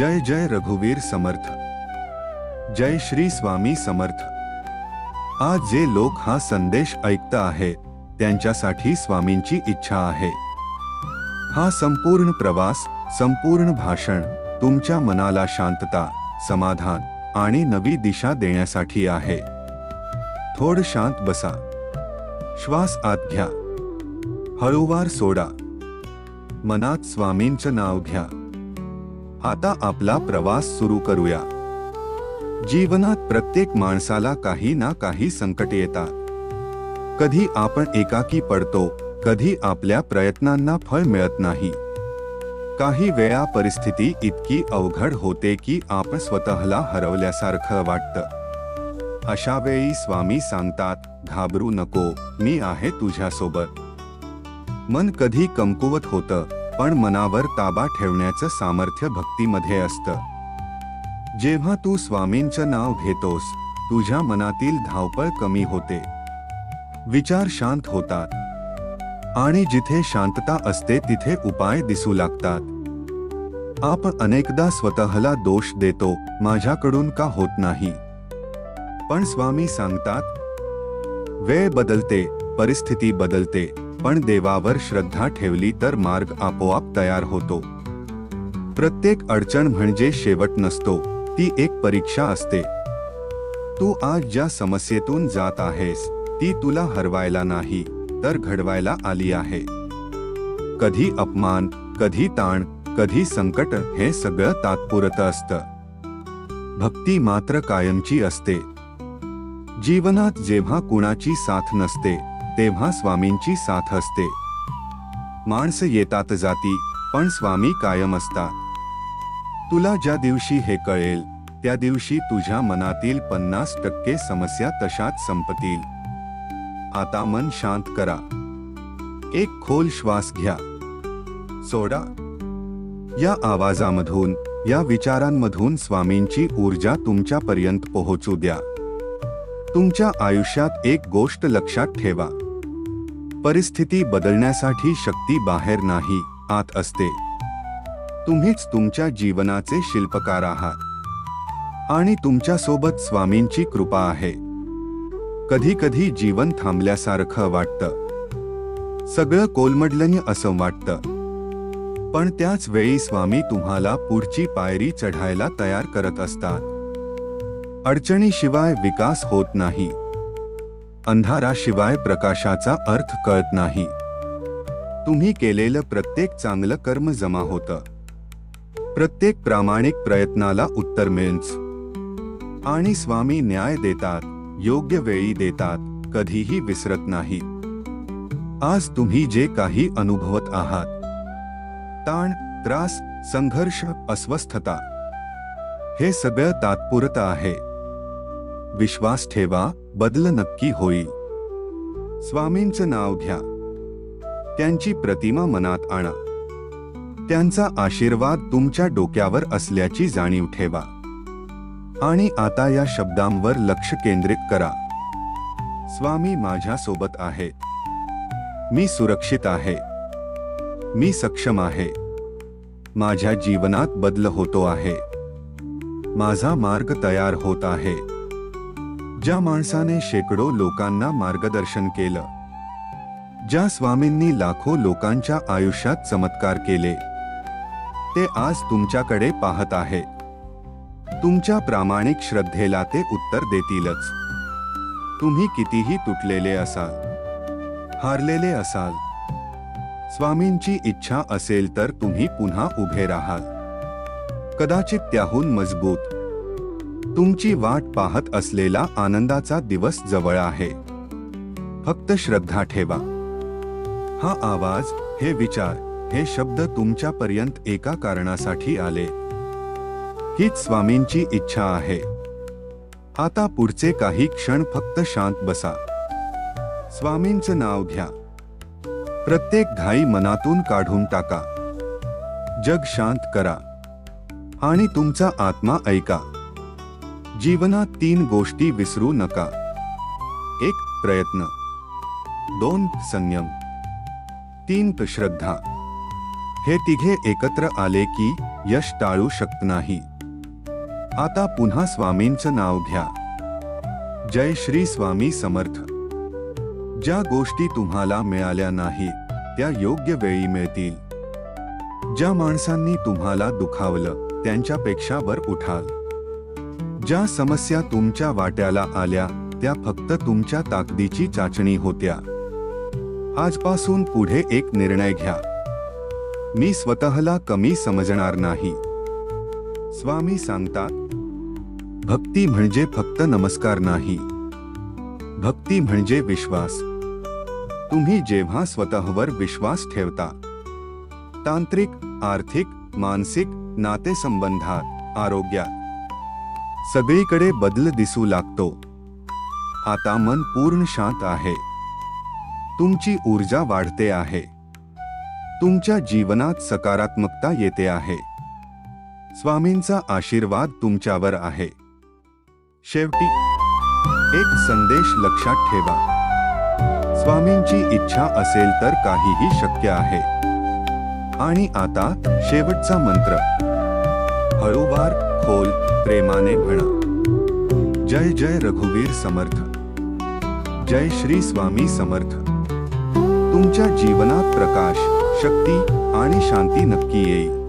जय जय रघुवीर समर्थ। जय श्री स्वामी समर्थ। आज जे लोक हा संदेश ऐकत आहे, त्यांच्यासाठी स्वामींची इच्छा आहे। हा संपूर्ण प्रवास, संपूर्ण भाषण, तुमच्या मनाला शांतता, समाधान आणि नवी दिशा देण्यासाठी आहे। थोड शांत बसा। श्वास आत घ्या। हळूवार सोडा। मनात स्वामींचं नाव घ्या। आता आपला प्रवास सुरू करूया. जीवनात प्रत्येक माणसाला काही ना काही संकट येतात. कधी आपण एकाकी पडतो कधी आपल्या प्रयत्नांना फळ मिळत नाही. काही वेळा परिस्थिती इतकी अवघड होते की आपण स्वतःला हरवल्यासारखं वाटतं. अशा वेळी स्वामी सांगतात घाबरू नको मी आहे तुझ्यासोबत. मन कधी कमकुवत होतं पण मनावर ताबा ठेवण्याचं सामर्थ्य भक्तीमध्ये असतं. जेव्हा तू स्वामींचं नाव घेतोस तुझ्या मनातील धावपळ कमी होते. विचार शांत होतात. आणि जिथे शांतता असते तिथे उपाय दिसू लागतात. आपण अनेकदा स्वतःला दोष देतो माझ्याकडून का होत नाही? पण स्वामी सांगतात वेळ बदलते परिस्थिती बदलते. पण देवावर श्रद्धा ठेवली तर मार्ग आपोआप तयार होतो. प्रत्येक अडचण म्हणजे शेवट नसतो ती एक परीक्षा असते. तू आज ज्या समस्येतून जात आहेस ती तुला हरवायला नाही तर घडवायला आली आहे. कधी अपमान कधी ताण कधी संकट हे सगळं तात्पुरतं असतं. भक्ती मात्र कायमची असते. जीवनात जेव्हा कुणाची साथ नसते तेव्हा स्वामींची साथ असते. माणसं येतात जाती पण स्वामी कायम असतात. तुला ज्या दिवशी हे कळेल त्या दिवशी तुझ्या मनातील पन्नास टक्के समस्या तशाच संपतील. आता मन शांत करा. एक खोल श्वास घ्या. सोडा. या आवाजामधून या विचारांमधून स्वामींची ऊर्जा तुमच्यापर्यंत पोहोचू द्या. तुमच्या आयुष्यात एक गोष्ट लक्षात ठेवा. परिस्थिती बदलण्यासाठी शक्ती बाहेर नाही आत असते. तुम्हीच तुमच्या जीवनाचे शिल्पकार आहात. आणि तुमच्यासोबत स्वामींची कृपा आहे. कधी कधी जीवन थांबल्यासारखं वाटतं. सगळं कोलमडलं असं वाटतं. पण त्याच वेळी स्वामी तुम्हाला पुढची पायरी चढायला तयार करत असतात. अडचणीशिवाय विकास होत नाही. अंधाराशिवाय प्रकाशाचा अर्थ कळत नाही. तुम्ही केलेलं प्रत्येक चांगलं कर्म जमा होतं. प्रत्येक प्रामाणिक प्रयत्नाला उत्तर मिळच आणि स्वामी न्याय देतात योग्य वेळी देतात कधीही विसरत नाही. आज तुम्ही जे काही अनुभवत आहात. ताण त्रास संघर्ष अस्वस्थता. हे सगळं तात्पुरतं आहे. विश्वास ठेवा बदल नक्की होईल. स्वामींचं नाव घ्या. त्यांची प्रतिमा मनात आणा. त्यांचा आशीर्वाद तुमच्या डोक्यावर असल्याची जाणीव ठेवा. आणि आता या शब्दांवर लक्ष केंद्रित करा. स्वामी माझ्यासोबत आहे. मी सुरक्षित आहे. मी सक्षम आहे. माझ्या जीवनात बदल होतो आहे. माझा मार्ग तयार होत आहे. ज्या माणसाने शेकडो लोकांना मार्गदर्शन केलं ज्या स्वामींनी लाखो लोकांच्या आयुष्यात चमत्कार केले ते आज तुमच्याकडे पाहत आहे. तुमच्या प्रामाणिक श्रद्धेला ते उत्तर देतीलच. तुम्ही कितीही तुटलेले असाल हारलेले असाल स्वामींची इच्छा असेल तर तुम्ही पुन्हा उभे राहाल. कदाचित त्याहून मजबूत तुमची वाट पाहत असलेला आनंदाचा दिवस जवळ आहे. फक्त श्रद्धा ठेवा. हा आवाज हे विचार हे शब्द तुमच्यापर्यंत एका कारणासाठी आले. हीच स्वामींची इच्छा आहे. आता पुढचे काही क्षण फक्त शांत बसा. स्वामींचं नाव घ्या. प्रत्येक घाई मनातून काढून टाका. जग शांत करा. आणि तुमचा आत्मा ऐका. जीवनात तीन गोष्टी विसरू नका. एक प्रयत्न. दोन संयम. तीन श्रद्धा. हे तिघे एकत्र आले की यश टाळू शकत नाही आता पुन्हा स्वामींचं नाव घ्या. जय श्री स्वामी समर्थ. ज्या गोष्टी तुम्हाला मिळाल्या नाही त्या योग्य वेळी मिळतील. ज्या माणसांनी तुम्हाला दुखावलं त्यांच्यापेक्षा वर उठाल. ज्या समस्या तुमच्या वाट्याला आल्या त्या फक्त तुमच्या ताकदीची चाचणी होत्या. आजपासून पुढे एक निर्णय घ्या. मी स्वतःला कमी समजणार नाही. स्वामी सांगतात भक्ती म्हणजे फक्त नमस्कार नाही. भक्ती म्हणजे विश्वास. तुम्ही जेव्हा स्वतःवर विश्वास ठेवता तांत्रिक आर्थिक मानसिक नातेसंबंधात आरोग्यात सगळीकडे बदल दिसू लागतो. आता मन पूर्ण शांत आहे. तुमची ऊर्जा वाढते आहे. तुमच्या जीवनात सकारात्मकता येते आहे. स्वामींचा आशीर्वाद तुमच्यावर आहे. शेवटी एक संदेश लक्षात ठेवा. स्वामींची इच्छा असेल तर काहीही शक्य आहे. आणि आता शेवटचा मंत्र. हळूवार खोल प्रेमाने म्हणा. जय जय रघुवीर समर्थ. जय श्री स्वामी समर्थ. तुमच्या जीवनात प्रकाश शक्ती आणि शांती नक्की येईल.